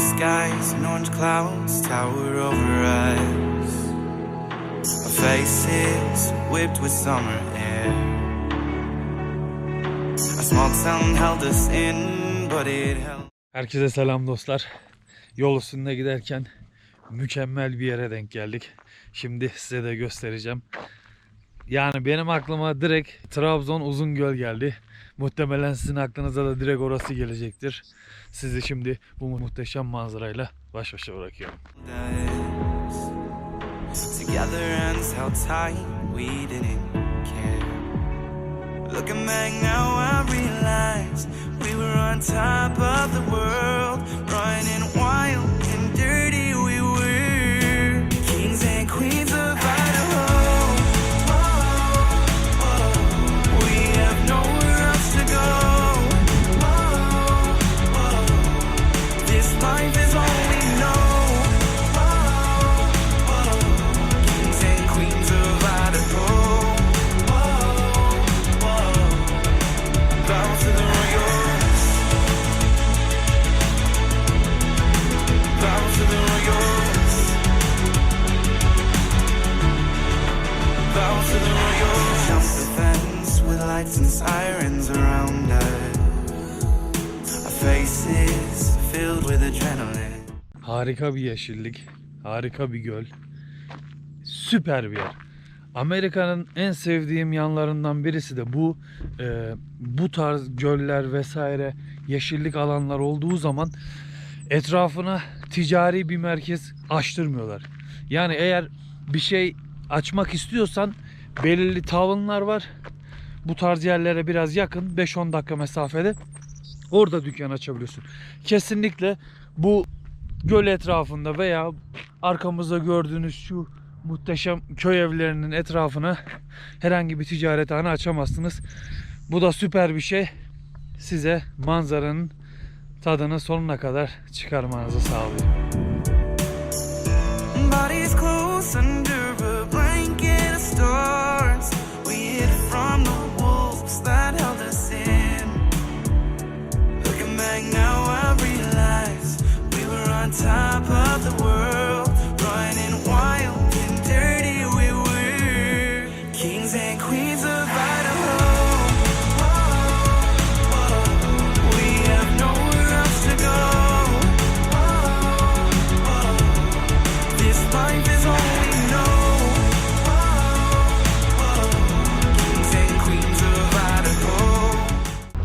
skies and orange clouds tower over us. Our faces whipped with summer air. A small town held us in, but it held. Herkese selam dostlar. Yol üstünde giderken mükemmel bir yere denk geldik. Şimdi size de göstereceğim. Yani benim aklıma direkt Trabzon Uzungöl geldi. Muhtemelen sizin aklınıza da direkt orası gelecektir. Sizi şimdi bu muhteşem manzarayla baş başa bırakıyorum. Looking life is Harika bir yeşillik, harika bir göl. Süper bir yer. Amerika'nın en sevdiğim yanlarından birisi de bu e, bu tarz göller vesaire yeşillik alanlar olduğu zaman etrafına ticari bir merkez açtırmıyorlar. Yani eğer bir şey açmak istiyorsan belirli tavanlar var. Bu tarz yerlere biraz yakın 5-10 dakika mesafede orada dükkan açabiliyorsun. Kesinlikle bu göl etrafında veya arkamızda gördüğünüz şu muhteşem köy evlerinin etrafına herhangi bir ticarethane açamazsınız. Bu da süper bir şey. Size manzaranın tadını sonuna kadar çıkarmanızı sağlıyor. Top of the world, running wild and dirty. We were kings and queens of.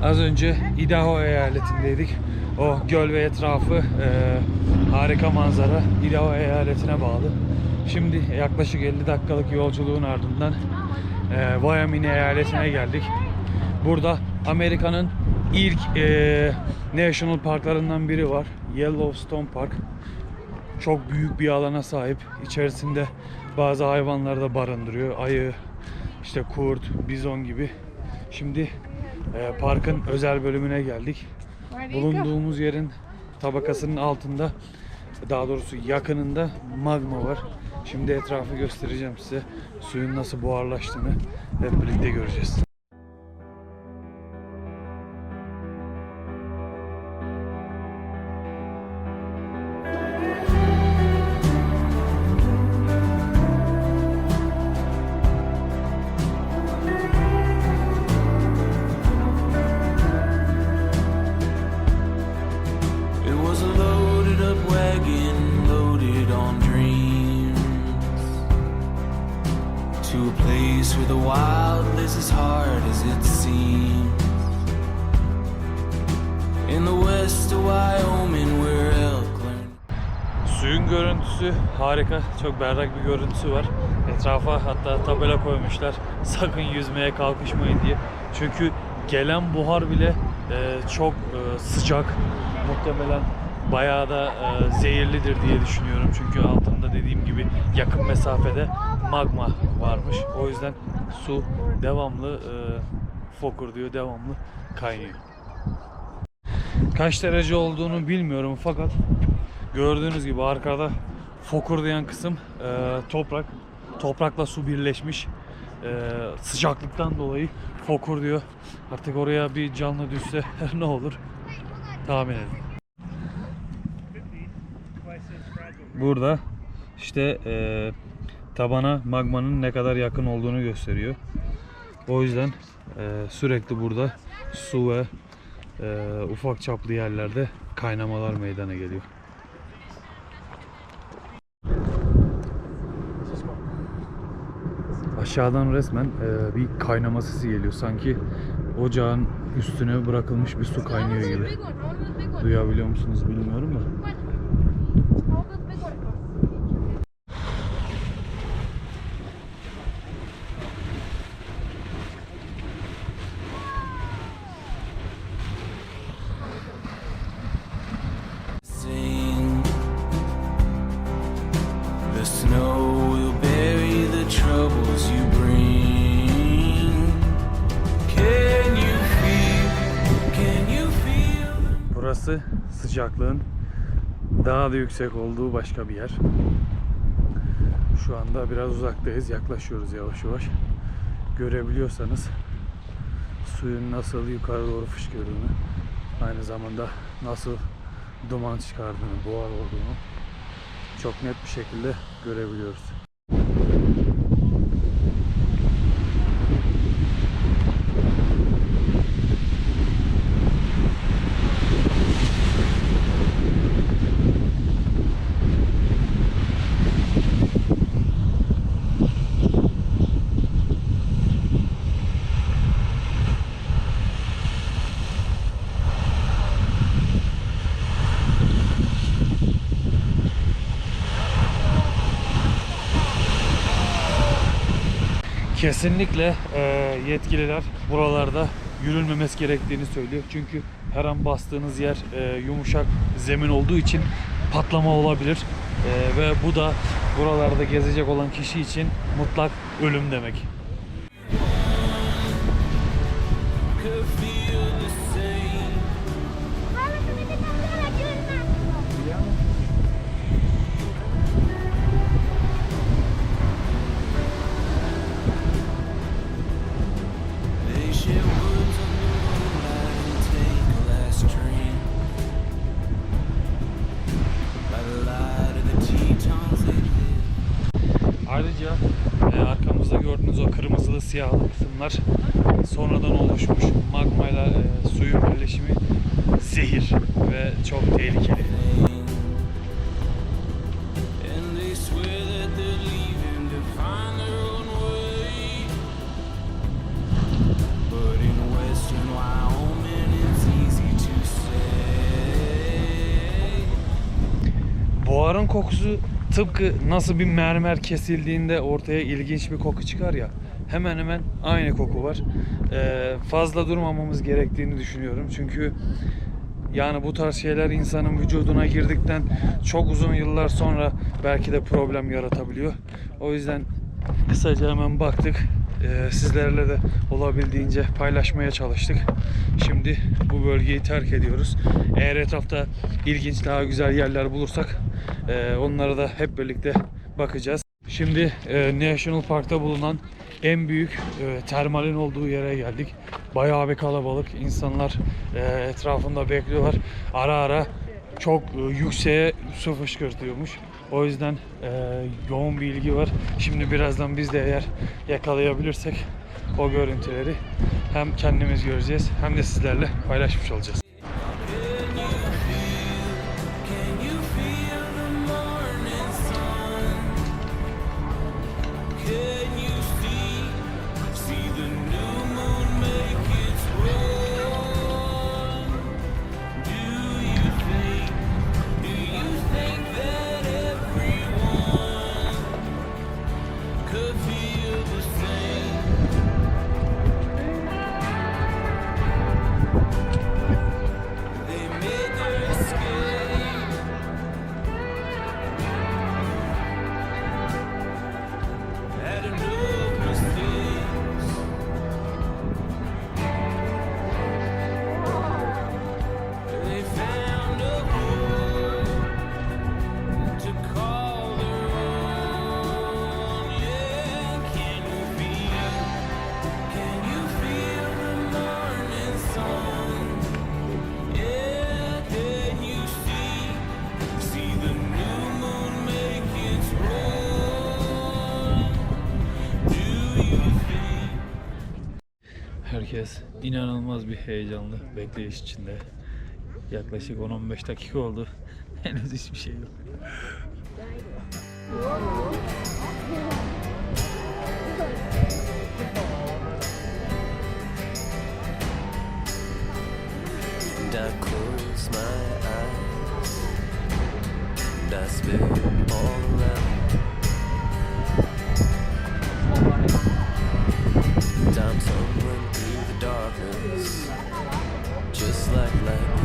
Az önce Idaho eyaletindeydik. O göl ve etrafı harika manzara Idaho eyaletine bağlı. Şimdi yaklaşık 50 dakikalık yolculuğun ardından e, Wyoming eyaletine geldik. Burada Amerika'nın ilk e, national parklarından biri var. Yellowstone Park. Çok büyük bir alana sahip. İçerisinde bazı hayvanları da barındırıyor. Ayı, işte kurt, bizon gibi. Şimdi e, parkın özel bölümüne geldik. Bulunduğumuz yerin tabakasının altında daha doğrusu yakınında magma var. Şimdi etrafı göstereceğim size. Suyun nasıl buharlaştığını hep birlikte göreceğiz. Place where the wild is as hard as it seems. In the west of Wyoming, where elk learn. Suyun görüntüsü harika. Çok berrak bir görüntüsü var. Etrafa hatta tabela koymuşlar. Sakın yüzmeye kalkışmayın diye. Çünkü gelen buhar bile e, çok e, sıcak. Muhtemelen bayağı da e, zehirlidir diye düşünüyorum. Çünkü altında dediğim gibi yakın mesafede magma varmış. O yüzden su devamlı e, fokur diyor devamlı kaynıyor. Kaç derece olduğunu bilmiyorum fakat gördüğünüz gibi arkada fokurdayan kısım e, toprak. Toprakla su birleşmiş. E, sıcaklıktan dolayı fokur diyor. Artık oraya bir canlı düşse ne olur tahmin edin. burada işte eee, tabana magmanın ne kadar yakın olduğunu gösteriyor. O yüzden eee, sürekli burada su ve eee, ufak çaplı yerlerde kaynamalar meydana geliyor. Aşağıdan resmen eee, bir kaynama sesi geliyor. Sanki ocağın üstüne bırakılmış bir su kaynıyor gibi. Duyabiliyor musunuz bilmiyorum da. Sıcaklığın daha da yüksek olduğu başka bir yer. Şu anda biraz uzaktayız. Yaklaşıyoruz yavaş yavaş. Görebiliyorsanız suyun nasıl yukarı doğru fışkırdığını, aynı zamanda nasıl duman çıkardığını, buhar olduğunu çok net bir şekilde görebiliyoruz. Kesinlikle e, yetkililer buralarda yürünmemesi gerektiğini söylüyor. Çünkü her an bastığınız yer e, yumuşak zemin olduğu için patlama olabilir. E, ve bu da buralarda gezecek olan kişi için mutlak ölüm demek. Could kırmızılı siyahlı kısımlar sonradan oluşmuş magmayla e, suyun birleşimi zehir ve çok tehlikeli. Buharın kokusu tıpkı nasıl bir mermer kesildiğinde ortaya ilginç bir koku çıkar ya. Hemen hemen aynı koku var. Ee, fazla durmamamız gerektiğini düşünüyorum. Çünkü yani bu tarz şeyler insanın vücuduna girdikten çok uzun yıllar sonra belki de problem yaratabiliyor. O yüzden kısaca hemen baktık. Ee, sizlerle de olabildiğince paylaşmaya çalıştık. Şimdi bu bölgeyi terk ediyoruz. Eğer etrafta ilginç daha güzel yerler bulursak e, onlara da hep birlikte bakacağız. Şimdi e, National Park'ta bulunan en büyük e, termalin olduğu yere geldik. Bayağı bir kalabalık. İnsanlar e, etrafında bekliyorlar. Ara ara çok e, yükseğe su fışkırtıyormuş. O yüzden e, yoğun bir ilgi var. Şimdi birazdan biz de eğer yakalayabilirsek o görüntüleri hem kendimiz göreceğiz hem de sizlerle paylaşmış olacağız. İnanılmaz bir heyecanlı bekleyiş içinde. Yaklaşık 10-15 dakika oldu. Henüz hiçbir şey yok. I close my darkness, just like lightning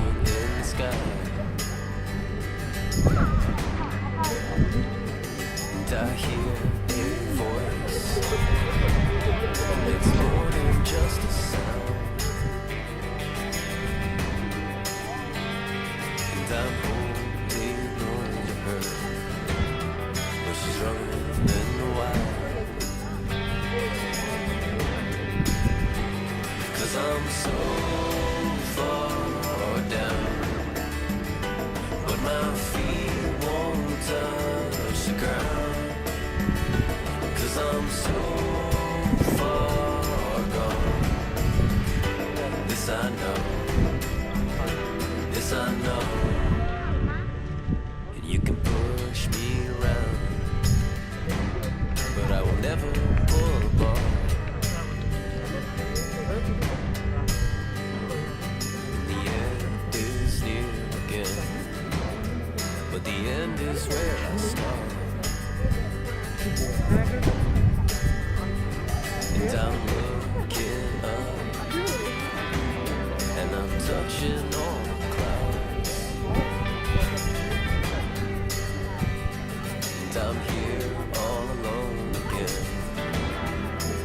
but the end is where I start. And I'm looking up, and I'm touching all the clouds. And I'm here all alone again.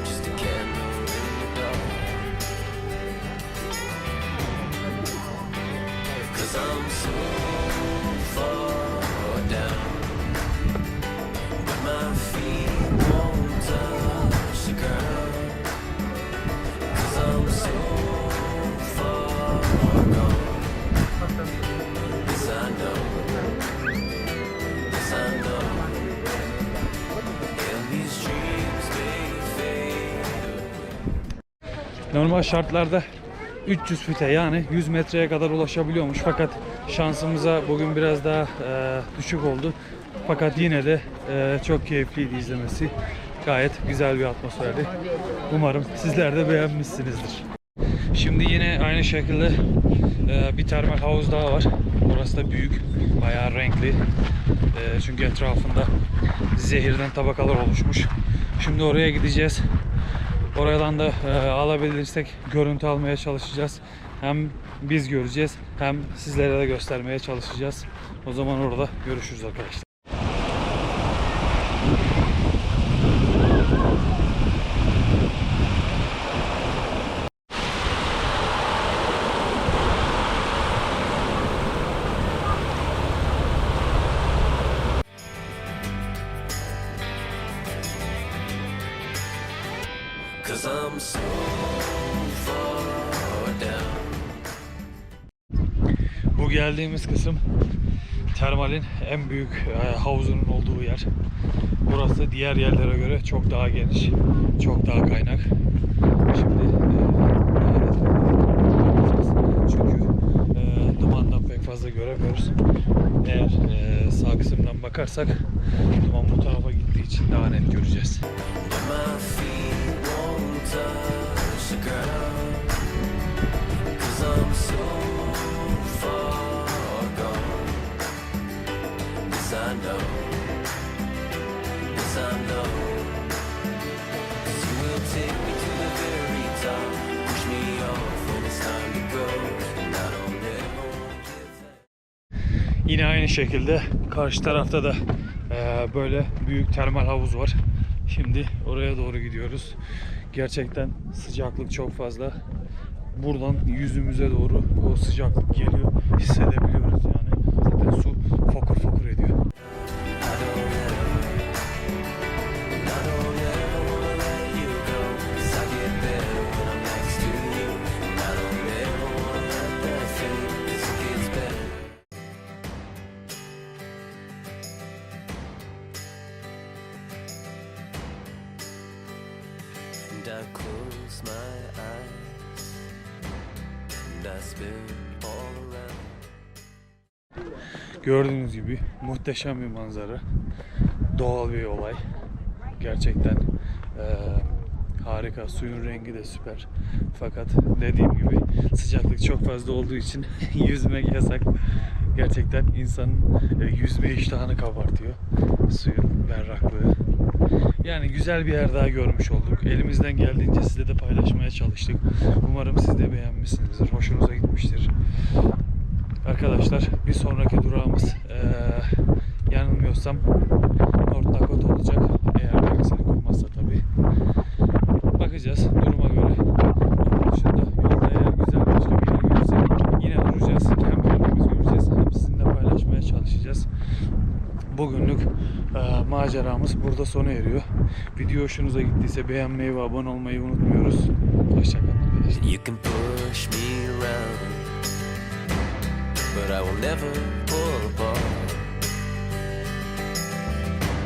Just a candle in the dark. Cause I'm so Normal şartlarda 300 fite yani 100 metreye kadar ulaşabiliyormuş fakat şansımıza bugün biraz daha e, düşük oldu. Fakat yine de e, çok keyifliydi izlemesi. Gayet güzel bir atmosferdi. Umarım sizler de beğenmişsinizdir. Şimdi yine aynı şekilde e, bir termal havuz daha var. Burası da büyük, bayağı renkli. E, çünkü etrafında zehirden tabakalar oluşmuş. Şimdi oraya gideceğiz. Oradan da e, alabilirsek görüntü almaya çalışacağız. Hem biz göreceğiz hem sizlere de göstermeye çalışacağız. O zaman orada görüşürüz arkadaşlar. Geldiğimiz kısım termalin en büyük e, havuzunun olduğu yer. Burası diğer yerlere göre çok daha geniş, çok daha kaynak. Şimdi e, çünkü e, dumandan pek fazla göremiyoruz. Eğer sağ kısımdan bakarsak duman bu tarafa gittiği için daha net göreceğiz. I'm so Yes, I know. Yes, I know. you will take me to the very top. Push me off when it's time to go. Yine aynı şekilde karşı tarafta da eee, böyle büyük termal havuz var. Şimdi oraya doğru gidiyoruz. Gerçekten sıcaklık çok fazla. Buradan yüzümüze doğru o sıcaklık geliyor. Hissedebiliyoruz Gördüğünüz gibi muhteşem bir manzara. Doğal bir olay. Gerçekten eee, harika. Suyun rengi de süper. Fakat dediğim gibi sıcaklık çok fazla olduğu için yüzmek yasak. Gerçekten insanın e, yüzme iştahını kabartıyor. Suyun berraklığı. Yani güzel bir yer daha görmüş olduk. Elimizden geldiğince size de paylaşmaya çalıştık. Umarım siz de beğenmişsinizdir. Hoşunuza gitmiştir. Arkadaşlar bir sonraki durağımız eee, yanılmıyorsam North Dakota olacak. Eğer bir aksilik olmazsa tabii. Bakacağız duruma göre. Onun dışında yolda eğer güzel başka bir yer görürsek yine duracağız. Hem kendimiz göreceğiz hem sizinle paylaşmaya çalışacağız. Bugünlük eee, maceramız burada sona eriyor. Video hoşunuza gittiyse beğenmeyi ve abone olmayı unutmuyoruz. Hoşçakalın arkadaşlar. I will never pull apart.